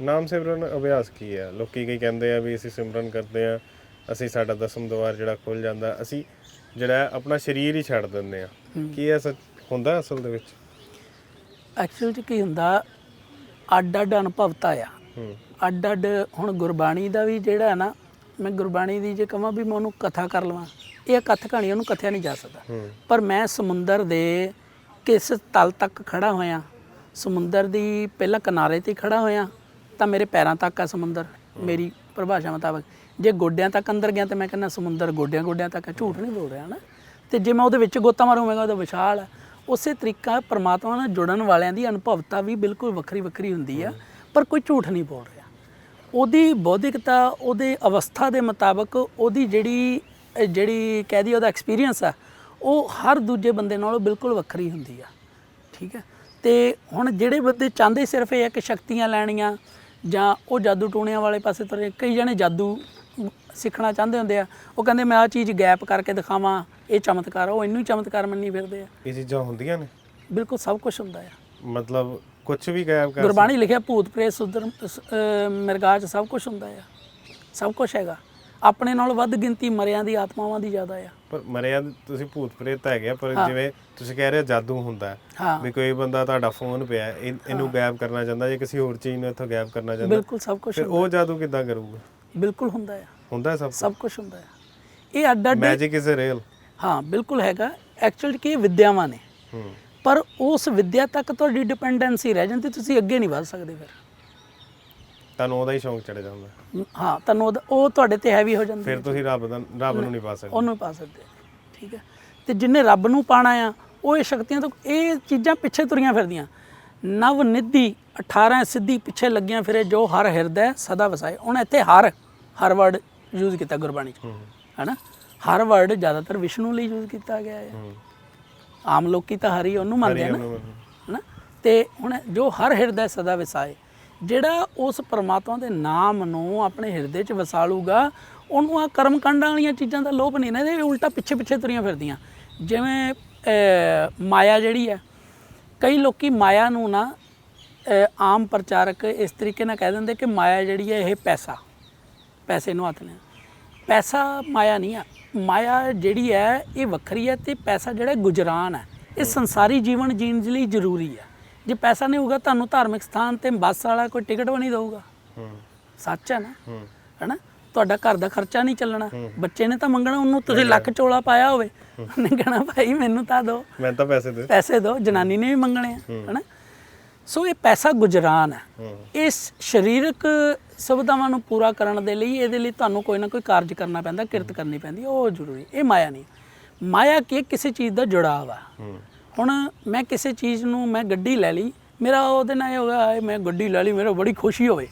ਨਾਮ ਸਿਮਰਨ ਅਭਿਆਸ ਕੀ ਹੈ ਲੋਕੀ ਕਈ ਕਹਿੰਦੇ ਆ ਵੀ ਅਸੀਂ ਸਿਮਰਨ ਕਰਦੇ ਆ ਅਸੀਂ ਸਾਡਾ ਦਸਮ ਦੁਆਰ ਜਿਹੜਾ ਖੁੱਲ ਜਾਂਦਾ ਅਸੀਂ ਜਿਹੜਾ ਹੈ ਆਪਣਾ ਸਰੀਰ ਹੀ ਛੱਡ ਦਿੰਦੇ ਆ। ਕੀ ਇਹ ਸੱਚ ਹੁੰਦਾ ਅਸਲ ਦੇ ਵਿੱਚ? ਐਕਚੁਅਲ ਚ ਕੀ ਹੁੰਦਾ ਅੱਡ ਅੱਡ ਅਨੁਭਵਤਾ ਆ। ਹੂੰ। ਅੱਡ ਅੱਡ ਹੁਣ ਗੁਰਬਾਣੀ ਦਾ ਵੀ ਜਿਹੜਾ ਹੈ ਨਾ ਮੈਂ ਗੁਰਬਾਣੀ ਦੀ ਜੇ ਕਹਾਂ ਵੀ ਮੈਂ ਉਹਨੂੰ ਕਥਾ ਕਰ ਲਵਾਂ ਇਹ ਕਥ ਕਹਾਣੀ ਉਹਨੂੰ ਕਥਿਆ ਨਹੀਂ ਜਾ ਸਕਦਾ। ਹੂੰ। ਪਰ ਮੈਂ ਸਮੁੰਦਰ ਦੇ ਕਿਸ ਤਲ ਤੱਕ ਖੜਾ ਹੋਇਆ ਸਮੁੰਦਰ ਦੀ ਪਹਿਲਾਂ ਕਿਨਾਰੇ ਤੇ ਖੜਾ ਹੋਇਆ ਤਾਂ ਮੇਰੇ ਪੈਰਾਂ ਤੱਕ ਆ ਸਮੁੰਦਰ ਮੇਰੀ ਪਰਿਭਾਸ਼ਾ ਮੁਤਾਬਕ। ਜੇ ਗੋਡਿਆਂ ਤੱਕ ਅੰਦਰ ਗਿਆ ਤੇ ਮੈਂ ਕਹਿੰਦਾ ਸਮੁੰਦਰ ਗੋਡਿਆਂ ਗੋਡਿਆਂ ਤੱਕ ਆ ਝੂਠ ਨਹੀਂ ਬੋਲ ਰਿਹਾ ਨਾ ਤੇ ਜੇ ਮੈਂ ਉਹਦੇ ਵਿੱਚ ਗੋਤਾ ਮਾਰੂੰਗਾ ਉਹਦਾ ਵਿਸ਼ਾਲ ਹੈ ਉਸੇ ਤਰੀਕਾ ਪਰਮਾਤਮਾ ਨਾਲ ਜੁੜਨ ਵਾਲਿਆਂ ਦੀ ਅਨੁਭਵਤਾ ਵੀ ਬਿਲਕੁਲ ਵੱਖਰੀ ਵੱਖਰੀ ਹੁੰਦੀ ਆ ਪਰ ਕੋਈ ਝੂਠ ਨਹੀਂ ਬੋਲ ਰਿਹਾ। ਉਹਦੀ ਬੌਧਿਕਤਾ ਉਹਦੇ ਅਵਸਥਾ ਦੇ ਮੁਤਾਬਕ ਉਹਦੀ ਜਿਹੜੀ ਜਿਹੜੀ ਕਹਿ ਦਈਏ ਉਹਦਾ ਐਕਸਪੀਰੀਅੰਸ ਆ ਉਹ ਹਰ ਦੂਜੇ ਬੰਦੇ ਨਾਲੋਂ ਬਿਲਕੁਲ ਵੱਖਰੀ ਹੁੰਦੀ ਆ। ਠੀਕ ਹੈ ਤੇ ਹੁਣ ਜਿਹੜੇ ਬੰਦੇ ਚਾਹੁੰਦੇ ਸਿਰਫ ਇਹ ਆ ਕਿ ਸ਼ਕਤੀਆਂ ਲੈਣੀਆਂ ਜਾਂ ਉਹ ਜਾਦੂ ਟੂਣਿਆਂ ਵਾਲੇ ਪਾਸੇ ਤੁਰੇ ਕਈ ਜਣੇ ਜਾਦੂ ਸਿੱਖਣਾ ਚਾਹੁੰਦੇ ਹੁੰਦੇ ਆ। ਉਹ ਕਹਿੰਦੇ ਮੈਂ ਆ ਚੀਜ਼ ਗੈਪ ਕਰਕੇ ਦਿਖਾਵਾਂ ਇਹ ਚਮਤਕਾਰ ਆ, ਉਹ ਇਹਨੂੰ ਹੀ ਚਮਤਕਾਰ ਮੰਨੀ ਫਿਰਦੇ ਆ। ਇਹ ਚੀਜ਼ਾਂ ਹੁੰਦੀਆਂ ਨੇ? ਬਿਲਕੁਲ ਸਭ ਕੁਝ ਹੁੰਦਾ ਆ। ਮਤਲਬ ਕੁਝ ਵੀ ਗਾਇਬ ਕਰ ਗੁਰਬਾਣੀ ਲਿਖਿਆ ਭੂਤ ਪ੍ਰੇਤ ਸੁਦਰ ਮਿਰਗਾਚ ਸਭ ਕੁਝ ਹੁੰਦਾ ਆ। ਸਭ ਕੁਝ ਹੈਗਾ। ਆਪਣੇ ਨਾਲ ਵੱਧ ਗਿਣਤੀ ਮਰਿਆਂ ਦੀ ਆਤਮਾਵਾਂ ਦੀ ਜ਼ਿਆਦਾ ਆ। ਪਰ ਮਰਿਆ ਤੁਸੀਂ ਭੂਤ ਪ੍ਰੇਤ ਤਾਂ ਹੈਗੇ ਆ, ਪਰ ਜਿਵੇਂ ਤੁਸੀਂ ਕਹਿ ਰਹੇ ਹੋ ਜਾਦੂ ਹੁੰਦਾ ਹੈ। ਹਾਂ। ਵੀ ਕੋਈ ਬੰਦਾ ਤੁਹਾਡਾ ਫੋਨ ਪਿਆ ਹੈ, ਇਹ- ਇਹਨੂੰ ਗਾਇਬ ਕਰਨਾ ਚਾਹੁੰਦਾ ਜਾਂ ਕਿਸੇ ਹੋਰ ਚੀਜ਼ ਨੂੰ ਇੱਥੋਂ ਗਾਇਬ ਕਰਨਾ ਚਾਹੁੰਦਾ ਬਿਲਕੁਲ ਸਭ ਕੁਝ ਫਿਰ ਉਹ ਜਾਦੂ ਕਿੱਦਾਂ ਕਰੂਗਾ? ਬਿਲਕੁਲ ਹੁੰਦਾ ਆ ਹੁੰਦਾ ਹੈ ਸਭ ਸਭ ਕੁਝ ਹੁੰਦਾ ਆ ਇਹ ਅੱਡ ਅੱਡ ਮੈਜਿਕ ਇਜ਼ ਰੀਅਲ ਹਾਂ ਬਿਲਕੁਲ ਹੈਗਾ। ਐਕਚੁਅਲੀ ਕੀ ਇਹ ਵਿਦਿਆਵਾਂ ਨੇ। ਹੂੰ। ਪਰ ਉਸ ਵਿਦਿਆ ਤੱਕ ਤੁਹਾਡੀ ਡਿਪੈਂਡੈਂਸੀ ਰਹਿ ਜਾਂਦੀ ਤੁਸੀਂ ਅੱਗੇ ਨਹੀਂ ਵਧ ਸਕਦੇ ਫਿਰ। ਤੁਹਾਨੂੰ ਉਹਦਾ ਹੀ ਸ਼ੌਂਕ ਚੜ ਜਾਂਦਾ। ਹਾਂ ਤੁਹਾਨੂੰ ਉਹਦਾ- ਉਹ ਤੁਹਾਡੇ ਤੇ ਹੈਵੀ ਹੋ ਜਾਂਦੀ ਫਿਰ ਤੁਸੀਂ ਰੱਬ ਦਾ ਰੱਬ ਨੂੰ ਨਹੀਂ ਪਾ ਸਕਦੇ। ਉਹਨੂੰ ਪਾ ਸਕਦੇ। ਠੀਕ ਹੈ। ਤੇ ਜਿੰਨੇ ਰੱਬ ਨੂੰ ਪਾਣਾ ਆ ਉਹ ਇਹ ਸ਼ਕਤੀਆਂ ਤੋਂ ਇਹ ਚੀਜ਼ਾਂ ਪਿੱਛੇ ਤੁਰੀਆਂ ਫਿਰਦੀਆਂ। ਨਵ ਨਿਧੀ 18 ਸਿੱਧੀ ਪਿੱਛੇ ਲੱਗੀਆਂ ਫਿਰੇ ਜੋ ਹਰ ਹਿਰਦੈ ਸਦਾ ਵਸਾਏ। ਹੁਣ ਇੱਥੇ ਹਰ ਹਰ ਵਰਡ ਯੂਜ਼ ਕੀਤਾ ਗੁਰਬਾਣੀ ਚ। ਹੈਨਾ? ਹਰ ਵਰਡ ਜ਼ਿਆਦਾਤਰ ਵਿਸ਼ਨੂੰ ਲਈ ਯੂਜ਼ ਕੀਤਾ ਗਿਆ ਹੈ ਹੂੰ। ਆਮ ਲੋਕੀ ਤਾਂ ਹਰੀ ਉਹਨੂੰ ਮੰਨਦੇ ਆ ਨਾ। ਹੂੰ ਹਨਾ? ਤੇ ਹੁਣ ਜੋ ਹਰ ਹਿਰਦੈ ਸਦਾ ਵਸਾਏ। ਜਿਹੜਾ ਉਸ ਪਰਮਾਤਮਾ ਦੇ ਨਾਮ ਨੂੰ ਆਪਣੇ ਹਿਰਦੇ 'ਚ ਵਸਾਲੂਗਾ, ਉਹਨੂੰ ਆ ਕਰਮ ਕਾਂਡਾਂ ਵਾਲੀਆਂ ਚੀਜ਼ਾਂ ਦਾ ਲੋਭ ਨਹੀਂ ਨਾ, ਇਹਦੇ ਉਲਟਾ ਪਿੱਛੇ ਪਿੱਛੇ ਤੁਰੀਆਂ ਫਿਰਦੀਆਂ। ਜਿਵੇਂ ਮਾਇਆ ਜਿਹੜੀ ਹੈ, ਕਈ ਲੋਕੀ ਮਾਇਆ ਨੂੰ ਨਾ ਆਮ ਪ੍ਰਚਾਰਕ ਇਸ ਤਰੀਕੇ ਨਾਲ ਕਹਿ ਦਿੰਦੇ ਕਿ ਮਾਇਆ ਜਿਹੜੀ ਹੈ, ਇਹ ਪੈਸਾ, ਪੈਸੇ ਨੂੰ ਹੱਥ ਨੇ ਪੈਸਾ ਮਾਇਆ ਨਹੀਂ ਆ। ਮਾਇਆ ਜਿਹੜੀ ਹੈ, ਇਹ ਵੱਖਰੀ ਹੈ ਤੇ ਪੈਸਾ ਜਿਹੜਾ ਗੁਜਰਾਨ ਹੈ, ਇਹ ਸੰਸਾਰੀ ਜੀਵਨ ਜੀਣ ਲਈ ਜ਼ਰੂਰੀ ਹੈ। ਜੇ ਪੈਸਾ ਨਹੀਂ ਹੋਊਗਾ ਤੁਹਾਨੂੰ ਧਾਰਮਿਕ ਸਥਾਨ ਤੇ ਬੱਸ ਵਾਲਾ ਕੋਈ ਟਿਕਟ ਵੀ ਨਹੀਂ ਦਊਗਾ। ਹੂੰ। ਸੱਚ ਹੈ ਨਾ? ਹੂੰ। ਹੈਨਾ? ਤੁਹਾਡਾ ਘਰ ਦਾ ਖਰਚਾ ਨਹੀਂ ਚੱਲਣਾ। ਬੱਚੇ ਨੇ ਤਾਂ ਮੰਗਣਾ ਉਹਨੂੰ ਤੁਸੀਂ ਲੱਖ ਚੋਲਾ ਪਾਇਆ ਹੋਵੇ। ਉਹਨੇ ਕਹਿਣਾ ਭਾਈ ਮੈਨੂੰ ਤਾਂ ਦਿਓ ਮੈਂ ਤਾਂ ਪੈਸੇ ਦੇ। ਪੈਸੇ ਦਿਓ ਜਨਾਨੀ ਨੇ ਵੀ ਮੰਗਣੇ ਆ ਹੈਨਾ? ਸੋ ਇਹ ਪੈਸਾ ਗੁਜਰਾਨ ਹੈ। ਇਸ ਸਰੀਰਕ ਸੁਵਿਧਾਵਾਂ ਨੂੰ ਪੂਰਾ ਕਰਨ ਦੇ ਲਈ ਇਹਦੇ ਲਈ ਤੁਹਾਨੂੰ ਕੋਈ ਨਾ ਕੋਈ ਕਾਰਜ ਕਰਨਾ ਪੈਂਦਾ ਕਿਰਤ ਕਰਨੀ ਪੈਂਦੀ ਉਹ ਜ਼ਰੂਰੀ ਇਹ ਮਾਇਆ ਨਹੀਂ। ਮਾਇਆ ਕੀ? ਕਿਸੇ ਚੀਜ਼ ਦਾ ਜੁੜਾਵ ਆ। ਹੂੰ। ਹੁਣ ਮੈਂ ਕਿਸੇ ਚੀਜ਼ ਨੂੰ ਮੈਂ ਗੱਡੀ ਲੈ ਲਈ ਮੇਰਾ ਉਹਦੇ ਨਾਲ ਇਹ ਹੋ ਗਿਆ ਹਾਏ ਮੈਂ ਗੱਡੀ ਲੈ ਲਈ ਮੇਰਾ ਬੜੀ ਖੁਸ਼ੀ ਹੋਵੇ।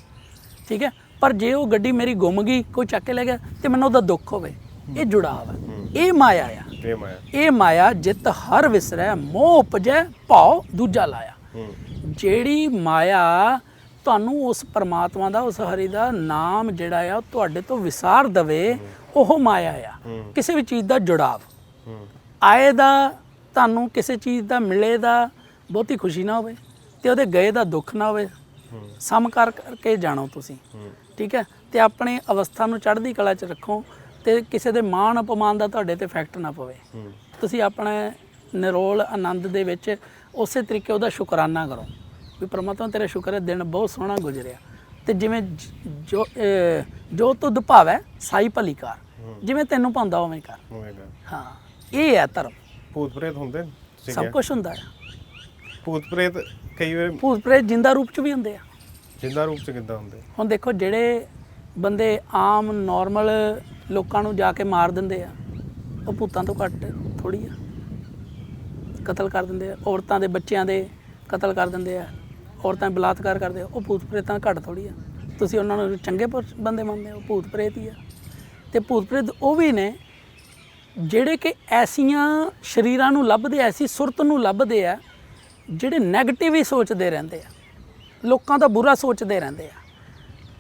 ਠੀਕ ਹੈ? ਪਰ ਜੇ ਉਹ ਗੱਡੀ ਮੇਰੀ ਗੁੰਮ ਗਈ ਕੋਈ ਚੱਕ ਕੇ ਲੈ ਗਿਆ ਤੇ ਮੈਨੂੰ ਉਹਦਾ ਦੁੱਖ ਹੋਵੇ। ਇਹ ਜੁੜਾਵ ਹੈ। ਇਹ ਮਾਇਆ ਆ। ਇਹ ਮਾਇਆ। ਇਹ ਮਾਇਆ ਜਿਤ ਹਰ ਵਿਸਰੈ ਮੋਹ ਉਪਜੈ ਭਾਉ ਦੂਜਾ ਲਾਇਆ। ਜਿਹੜੀ ਮਾਇਆ ਤੁਹਾਨੂੰ ਉਸ ਪਰਮਾਤਮਾ ਦਾ ਉਸ ਹਰੀ ਦਾ ਨਾਮ ਜਿਹੜਾ ਆ ਤੁਹਾਡੇ ਤੋਂ ਵਿਸਾਰ ਦਵੇ ਉਹ ਮਾਇਆ ਆ। ਕਿਸੇ ਵੀ ਚੀਜ਼ ਦਾ ਜੁੜਾਵ। ਆਏ ਦਾ ਤੁਹਾਨੂੰ ਕਿਸੇ ਚੀਜ਼ ਦਾ ਮਿਲੇ ਦਾ ਬਹੁਤੀ ਖੁਸ਼ੀ ਨਾ ਹੋਵੇ ਤੇ ਉਹਦੇ ਗਏ ਦਾ ਦੁੱਖ ਨਾ ਹੋਵੇ ਹੂੰ ਸਮਕਾਰ ਕਰਕੇ ਜਾਣੋ ਤੁਸੀਂ। ਠੀਕ ਹੈ? ਤੇ ਆਪਣੇ ਅਵਸਥਾ ਨੂੰ ਚੜ੍ਹਦੀ ਕਲਾ 'ਚ ਰੱਖੋ ਤੇ ਕਿਸੇ ਦੇ ਮਾਣ ਅਪਮਾਨ ਦਾ ਤੁਹਾਡੇ ਤੇ ਇਫੈਕਟ ਨਾ ਪਵੇ। ਤੁਸੀਂ ਆਪਣੇ ਨਿਰੋਲ ਆਨੰਦ ਦੇ ਵਿੱਚ ਉਸੇ ਤਰੀਕੇ ਉਹਦਾ ਸ਼ੁਕਰਾਨਾ ਕਰੋ ਵੀ ਪ੍ਰਮਾਤਮਾ ਤੇਰਾ ਸ਼ੁਕਰ ਹੈ ਦਿਨ ਬਹੁਤ ਸੋਹਣਾ ਗੁਜ਼ਰਿਆ। ਤੇ ਜਿਵੇਂ ਜ- ਜੋ ਤੁਧ ਭਾਵੈ ਸਾਈ ਭਲੀ ਕਰ। ਜਿਵੇਂ ਤੈਨੂੰ ਪਾਉਂਦਾ ਉਵੇਂ ਕਰ। ਹਾਂ ਇਹ ਹੈ ਧਰਮ। ਭੂਤ ਪ੍ਰੇਤ ਹੁੰਦੇ ਨੇ? ਤੁਸੀਂ ਸਭ ਕਿਹਾ। ਕੁਝ ਹੁੰਦਾ ਹੈ ਭੂਤ ਪ੍ਰੇਤ ਕਈ ਵਾਰ ਭੂਤ ਪ੍ਰੇਤ ਜਿੰਦਾ ਰੂਪ ਚ ਵੀ ਹੁੰਦੇ ਆ। ਜਿੰਦਾ ਰੂਪ ਚ ਕਿੱਦਾਂ ਹੁੰਦੇ? ਹੁਣ ਦੇਖੋ ਜਿਹੜੇ ਬੰਦੇ ਆਮ ਨਾਰਮਲ ਲੋਕਾਂ ਨੂੰ ਜਾ ਕੇ ਮਾਰ ਦਿੰਦੇ ਆ ਉਹ ਭੂਤਾਂ ਤੋਂ ਘੱਟ ਥੋੜੀ ਆ। ਕਤਲ ਕਰ ਦਿੰਦੇ ਆ। ਔਰਤਾਂ ਦੇ ਬੱਚਿਆਂ ਦੇ ਕਤਲ ਕਰ ਦਿੰਦੇ ਆ। ਔਰਤਾਂ ਬਲਾਤਕਾਰ ਕਰਦੇ ਆ। ਉਹ ਭੂਤ ਪ੍ਰੇਤਾਂ ਘੱਟ ਥੋੜੀ ਆ। ਤੁਸੀਂ ਉਹਨਾਂ ਨੂੰ ਚੰਗੇ ਬੰਦੇ ਮੰਨਦੇ ਹੋ ਭੂਤ ਪ੍ਰੇਤ ਹੀ ਆ। ਤੇ ਭੂਤ ਪ੍ਰੇਤ ਉਹ ਵੀ ਨੇ ਜਿਹੜੇ ਕਿ ਐਸੀਆਂ ਸ਼ਰੀਰਾਂ ਨੂੰ ਲੱਭਦੇ ਐਸੀ ਸੁਰਤ ਨੂੰ ਲੱਭਦੇ ਆ ਜਿਹੜੇ 네ਗੇਟਿਵ ਹੀ ਸੋਚਦੇ ਰਹਿੰਦੇ ਆ ਲੋਕਾਂ ਦਾ ਬੁਰਾ ਸੋਚਦੇ ਰਹਿੰਦੇ ਆ।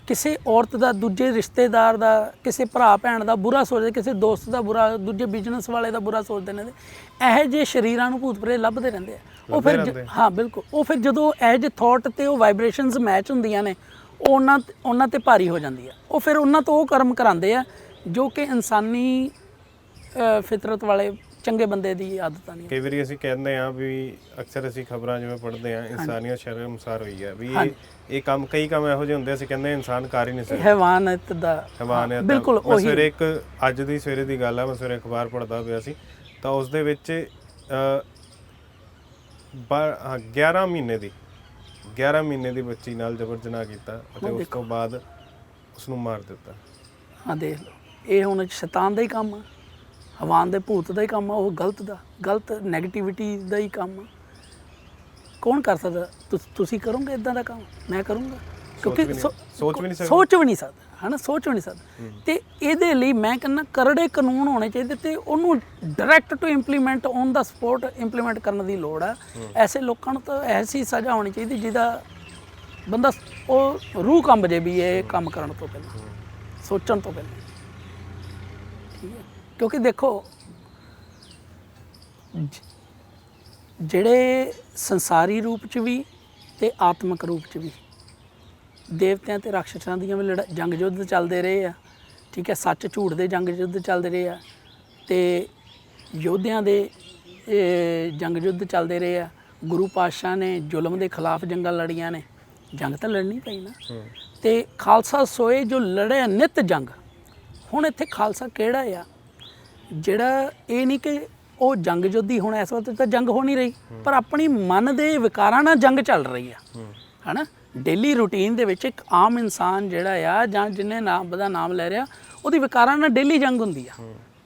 ਕਿਸੇ ਔਰਤ ਦਾ ਦੂਜੇ ਰਿਸ਼ਤੇਦਾਰ ਦਾ ਕਿਸੇ ਭਰਾ ਭੈਣ ਦਾ ਬੁਰਾ ਸੋਚਦੇ ਕਿਸੇ ਦੋਸਤ ਦਾ ਬੁਰਾ ਦੂਜੇ ਬਿਜ਼ਨਸ ਵਾਲੇ ਦਾ ਬੁਰਾ ਸੋਚਦੇ ਨੇ ਇਹੋ ਜਿਹੇ ਸ਼ਰੀਰਾਂ ਨੂੰ ਭੂਤ ਪ੍ਰੇਤ ਲੱਭਦੇ ਰਹਿੰਦੇ ਆ। ਉਹ ਫਿਰ ਜ-। ਹਾਂ ਬਿਲਕੁਲ। ਉਹ ਫਿਰ ਜਦੋਂ ਇਹੋ ਜਿਹੇ ਥਾਟ ਤੇ ਉਹ ਵਾਈਬ੍ਰੇਸ਼ਨਸ ਮੈਚ ਹੁੰਦੀਆਂ ਨੇ ਉਹ ਉਹਨਾਂ ਉਹਨਾਂ ਤੇ ਭਾਰੀ ਹੋ ਜਾਂਦੀ ਆ। ਉਹ ਫਿਰ ਉਹਨਾਂ ਤੋਂ ਉਹ ਕਰਮ ਕਰਾਉਂਦੇ ਆ ਜੋ ਕਿ ਇਨਸਾਨੀ ਫਿਤਰਤ ਵਾਲੇ ਚੰਗੇ ਬੰਦੇ ਦੀ ਆਦਤਾਂ ਨਹੀਂ। ਕਈ ਵਾਰੀ ਅਸੀਂ ਕਹਿੰਦੇ ਆ ਵੀ ਅਕਸਰ ਅਸੀਂ ਖਬਰਾਂ ਜਿਵੇਂ ਪੜ੍ਹਦੇ ਆ ਇਨਸਾਨੀਅਤ ਸ਼ਰਮਸਾਰ ਹੋਈ ਹੈ ਵੀ ਇਹ ਇਹ ਕੰਮ ਕਈ ਕੰਮ ਇਹੋ ਜਿਹੇ ਹੁੰਦੇ ਅਸੀਂ ਕਹਿੰਦੇ ਇਨਸਾਨ ਕਰ ਹੀ ਨਹੀਂ ਸਕਦਾ। ਹੈਵਾਨਤ ਦਾ ਹੈਵਾਨੀਅਤ ਦਾ। ਬਿਲਕੁਲ ਉਹੀ। ਸਵੇਰੇ ਇੱਕ ਅੱਜ ਦੀ ਸਵੇਰੇ ਦੀ ਗੱਲ ਆ ਮੈਂ ਸਵੇਰੇ ਅਖਬਾਰ ਪੜ੍ਹਦਾ ਪਿਆ ਸੀ ਤਾਂ ਉਸ ਦੇ ਵਿੱਚ ਅ, ਬਾ- ਹਾਂ, 11 ਮਹੀਨੇ ਦੀ 11 ਮਹੀਨੇ ਦੀ ਬੱਚੀ ਨਾਲ ਜ਼ਬਰ ਜਨਾਹ ਕੀਤਾ ਅਤੇ ਉਸ ਤੋਂ ਬਾਅਦ ਉਸ ਨੂੰ ਮਾਰ ਦਿੱਤਾ। ਹਾਂ ਦੇਖ ਲਓ ਇਹ ਹੁਣ ਸ਼ੈਤਾਨ ਦਾ ਹੀ ਕੰਮ ਆ। ਹਵਾਨ ਦੇ ਭੂਤ ਦਾ ਹੀ ਕੰਮ ਆ ਉਹ ਗਲਤ ਦਾ ਗਲਤ 네ਗੇਟਿਵਿਟੀ ਦਾ ਹੀ ਕੰਮ ਆ। ਕੌਣ ਕਰ ਸਕਦਾ? ਤੁਸ- ਕਰੋਗੇ ਇਦਾਂ ਦਾ ਕੰਮ? ਮੈਂ ਕਰੂੰਗਾ? ਕਿਉਂਕਿ ਸੋਚ ਵੀ ਨਹੀਂ ਸਕਦਾ। ਸੋਚ ਵੀ ਨਹੀਂ ਸਕਦਾ ਹਨਾ? ਸੋਚ ਵੀ ਨਹੀਂ ਸਕਦਾ। ਤੇ ਇਹਦੇ ਲਈ ਮੈਂ ਕਹਿੰਦਾ ਕਰੜੇ ਕਾਨੂੰਨ ਹੋਣੇ ਚਾਹੀਦੇ ਤੇ ਉਹਨੂੰ ਡਾਇਰੈਕਟ ਟੂ ਇੰਪਲੀਮੈਂਟ ਔਨ ਦਾ ਸਪੋਰਟ ਇੰਪਲੀਮੈਂਟ ਕਰਨ ਦੀ ਲੋੜ ਆ। ਐਸੇ ਲੋਕਾਂ ਨੂੰ ਤਾਂ ਐਸੀ ਸਜ਼ਾ ਹੋਣੀ ਚਾਹੀਦੀ ਜਿਹਦਾ ਬੰਦਾ ਉਹ ਰੂਹ ਕੰਬ ਜੇ ਵੀ ਇਹ ਕੰਮ ਕਰਨ ਤੋਂ ਪਹਿਲਾਂ ਸੋਚਣ ਤੋਂ ਪਹਿਲਾਂ। ਠੀਕ ਹੈ। ਕਿਉਂਕਿ ਦੇਖੋ ਜਿਹੜੇ ਸੰਸਾਰੀ ਰੂਪ ਚ ਵੀ ਤੇ ਆਤਮਿਕ ਰੂਪ ਚ ਵੀ ਦੇਵਤਿਆਂ ਤੇ ਰਾਖਸ਼ਾਂ ਦੀਆਂ ਵੀ ਲੜਾ ਜੰਗ ਯੁੱਧ ਚੱਲਦੇ ਰਹੇ ਆ ਠੀਕ ਹੈ ਸੱਚ ਝੂਠ ਦੇ ਜੰਗ ਯੁੱਧ ਚੱਲਦੇ ਰਹੇ ਆ ਤੇ ਯੋਧਿਆਂ ਦੇ ਜੰਗ ਯੁੱਧ ਚੱਲਦੇ ਰਹੇ ਆ ਗੁਰੂ ਪਾਤਸ਼ਾਹ ਨੇ ਜ਼ੁਲਮ ਦੇ ਖਿਲਾਫ ਜੰਗਾਂ ਲੜੀਆਂ ਨੇ ਜੰਗ ਤਾਂ ਲੜਨੀ ਪਈ ਨਾ। ਤੇ ਖਾਲਸਾ ਸੋਏ ਜੋ ਲੜਿਆ ਨਿਤ ਜੰਗ ਹੁਣ ਇੱਥੇ ਖਾਲਸਾ ਕਿਹੜਾ ਆ? ਜਿਹੜਾ ਇਹ ਨਹੀਂ ਕਿ ਉਹ ਜੰਗ ਜੋਧੀ ਹੁਣ ਇਸ ਵਕਤ ਤਾਂ ਜੰਗ ਹੋ ਨਹੀਂ ਰਹੀ ਪਰ ਆਪਣੀ ਮਨ ਦੇ ਵਿਕਾਰਾਂ ਨਾਲ ਜੰਗ ਚੱਲ ਰਹੀ ਆ। ਹਨਾ? ਡੇਲੀ ਰੂਟੀਨ ਦੇ ਵਿੱਚ ਇੱਕ ਆਮ ਇਨਸਾਨ ਜਿਹੜਾ ਆ ਜਾਂ ਜਿਹਨੇ ਨਾਮ ਦਾ ਨਾਮ ਲੈ ਰਿਹਾ ਉਹਦੀ ਵਿਕਾਰਾਂ ਨਾਲ ਡੇਲੀ ਜੰਗ ਹੁੰਦੀ ਆ।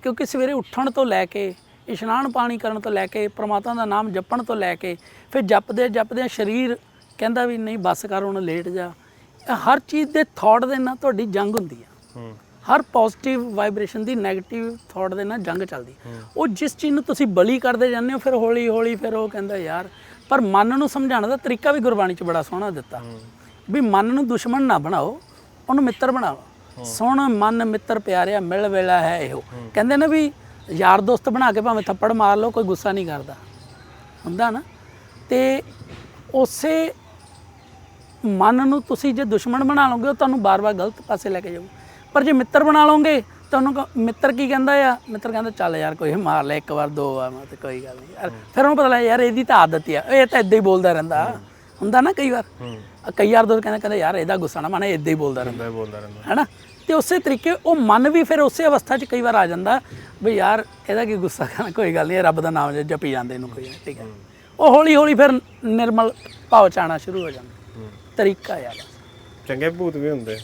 ਕਿਉਂਕਿ ਸਵੇਰੇ ਉੱਠਣ ਤੋਂ ਲੈ ਕੇ ਇਸ਼ਨਾਨ ਪਾਣੀ ਕਰਨ ਤੋਂ ਲੈ ਕੇ ਪ੍ਰਮਾਤਮਾ ਦਾ ਨਾਮ ਜਪਣ ਤੋਂ ਲੈ ਕੇ ਫਿਰ ਜਪਦੇ ਜਪਦੇ ਸਰੀਰ ਕਹਿੰਦਾ ਵੀ ਨਹੀਂ ਬੱਸ ਕਰ ਹੁਣ ਲੇਟ ਜਾ। ਹਰ ਚੀਜ਼ ਦੇ ਥਾਟ ਦੇ ਨਾਲ ਤੁਹਾਡੀ ਜੰਗ ਹੁੰਦੀ ਆ। ਹਰ ਪੋਜ਼ਿਟਿਵ ਵਾਈਬ੍ਰੇਸ਼ਨ ਦੀ 네ਗੇਟਿਵ ਥਾਟ ਦੇ ਨਾਲ ਜੰਗ ਚੱਲਦੀ। ਉਹ ਜਿਸ ਚੀਜ਼ ਨੂੰ ਤੁਸੀਂ ਬਲੀ ਕਰਦੇ ਜਾਂਦੇ ਹੋ, ਫਿਰ ਹੌਲੀ ਹੌਲੀ ਫਿਰ ਉਹ ਕਹਿੰਦਾ, ਯਾਰ, ਪਰ ਮਨ ਨੂੰ ਸਮਝਾਉਣ ਦਾ ਤਰੀਕਾ ਵੀ ਗੁਰਬਾਣੀ 'ਚ ਬੜਾ ਸੋਹਣਾ ਦਿੱਤਾ। ਵੀ ਮਨ ਨੂੰ ਦੁਸ਼ਮਣ ਨਾ ਬਣਾਓ, ਉਹਨੂੰ ਮਿੱਤਰ ਬਣਾਓ। ਸੁਣ, ਮਨ, ਮਿੱਤਰ, ਪਿਆਰਿਆ, ਮਿਲ ਵੇਲਾ ਹੈ ਇਹੋ। ਕਹਿੰਦੇ ਨਾ ਵੀ ਯਾਰ ਦੋਸਤ ਬਣਾ ਕੇ ਭਾਵੇਂ ਥੱਪੜ ਮਾਰ ਲਓ, ਕੋਈ ਗੁੱਸਾ ਨਹੀਂ ਕਰਦਾ। ਹੁੰਦਾ ਨਾ? ਤੇ ਉਸੇ ਮਨ ਨੂੰ ਤੁਸੀਂ ਜੇ ਦੁਸ਼ਮਣ ਬਣਾ ਲਓਗੇ, ਉਹ ਤੁਹਾਨੂੰ ਬਾਰ-ਬਾਰ ਗਲਤ ਪਾਸੇ ਲੈ ਕੇ ਜਾਊ। ਪਰ ਜੇ ਮਿੱਤਰ ਬਣਾ ਲਓਗੇ ਤੁਹਾਨੂੰ ਕ- ਮਿੱਤਰ ਕੀ ਕਹਿੰਦਾ ਆ? ਮਿੱਤਰ ਕਹਿੰਦਾ ਚੱਲ ਯਾਰ ਕੋਈ ਮਾਰ ਲੈ ਇੱਕ ਵਾਰ ਦੋ ਵਾਰ ਮੈਂ ਤੇ ਕੋਈ ਗੱਲ ਨਹੀਂ ਯਾਰ ਫਿਰ ਉਹਨੂੰ ਪਤਾ ਲੱਗ ਯਾਰ ਇਹਦੀ ਤਾਂ ਆਦਤ ਹੀ ਆ। ਇਹ ਤਾਂ ਇਦਾਂ ਹੀ ਬੋਲਦਾ ਰਹਿੰਦਾ। ਹੁੰਦਾ ਨਾ ਕਈ ਵਾਰ। ਕਈ ਯਾਰ ਦੋਸਤ ਕਹਿੰਦੇ ਕਹਿੰਦੇ ਯਾਰ ਇਹਦਾ ਗੁੱਸਾ ਨਾ ਮਾਣਾ ਇਦਾਂ ਹੀ ਬੋਲਦਾ ਰਹਿੰਦਾ। ਬੋਲਦਾ ਰਹਿੰਦਾ। ਹੈਨਾ? ਤੇ ਉਸੇ ਤਰੀਕੇ ਉਹ ਮਨ ਵੀ ਫਿਰ ਉਸੇ ਅਵਸਥਾ 'ਚ ਕਈ ਵਾਰ ਆ ਜਾਂਦਾ ਵੀ ਯਾਰ ਇਹਦਾ ਕੀ ਗੁੱਸਾ ਕਰਨਾ ਕੋਈ ਗੱਲ ਨਹੀਂ ਰੱਬ ਦਾ ਨਾਮ ਜਪੀ ਜਾਂਦੇ ਇਹਨੂੰ ਕੋਈ ਠੀਕ ਹੈ। ਉਹ ਹੌਲੀ ਹੌਲੀ ਫਿਰ ਨਿਰਮਲ ਭਾਵ ਚ ਆਉਣਾ ਸ਼ੁਰੂ ਹੋ ਜਾਂਦਾ। ਤਰੀਕਾ ਯਾਰ ਚੰਗੇ ਭੂਤ ਵੀ ਹੁੰਦੇ।